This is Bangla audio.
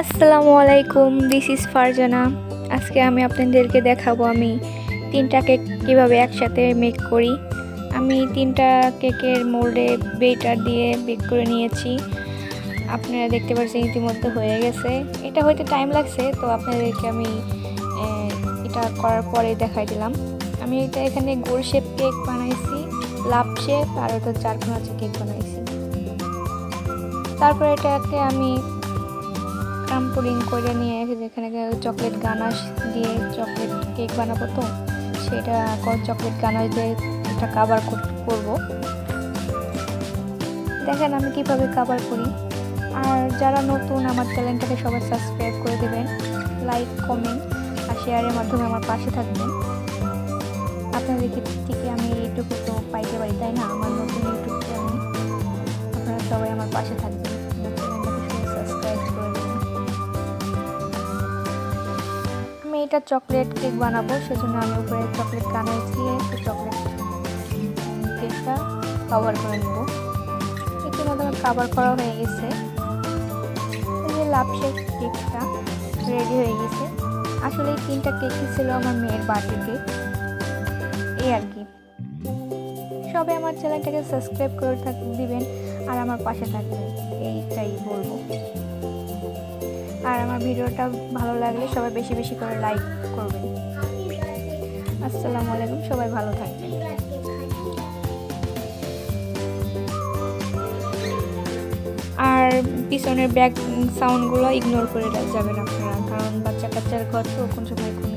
আসসালামু আলাইকুম দিস ইজ ফারজানা। আজকে আমি আপনাদেরকে দেখাবো আমি তিনটা কেক কীভাবে একসাথে মেক করি। আমি তিনটা কেকের মোল্ডে বেটার দিয়ে বেক করে নিয়েছি। আপনারা দেখতে পাচ্ছেন ইতিমধ্যে হয়ে গেছে। এটা হয়তো টাইম লাগছে, তো আপনাদেরকে আমি এটা করার পরে দেখাই দিলাম। আমি এটা এখানে গোল শেপ কেক বানাইছি লাভ শেপ আর ওটা চারকোনা কেক বানাইছি। তারপর এটাকে আমি ট্রাম্পোলিন করে নিয়ে এসে যেখানে চকলেট গানাশ দিয়ে চকলেট কেক বানাবো তো, সেটা চকলেট গানাশ দিয়ে একটা কাবার করব। দেখেন আমি কীভাবে কাভার করি। আর যারা নতুন, আমার চ্যানেলটাকে সবাই সাবস্ক্রাইব করে দেবেন লাইক কমেন্ট আর শেয়ারের মাধ্যমে আমার পাশে থাকবেন। আপনাদের থেকে আমি এইটুকু তো পাইতে পারি, তাই না? এটা চকলেট কেক বানাবো, সেজন্য আমি উপরে চকলেট কানাই দিয়ে চকলেট কেকটা কভার করে নেব। ইতিমধ্যে আমার কাভার করা হয়ে গেছে। এই যে লাভ শেক কেকটা রেডি হয়ে গেছে। আসলে এই তিনটা কেকই ছিল আমার মেয়ের বার্থডে এই আর কি। সবাই আমার চ্যানেলটাকে সাবস্ক্রাইব করে থাক, দিবেন, আর আমার পাশে থাকবেন। এইটাই বলব। আর আমার ভিডিওটা ভালো লাগলে সবাই বেশি বেশি করে লাইক করবেন। আসসালামু আলাইকুম, সবাই ভালো থাকবেন। আর পিছনের ব্যাক সাউন্ডগুলো ইগনোর করে যাবেন আপনারা, কারণ বাচ্চা কাচ্চার ঘর তো কোন সময় কোন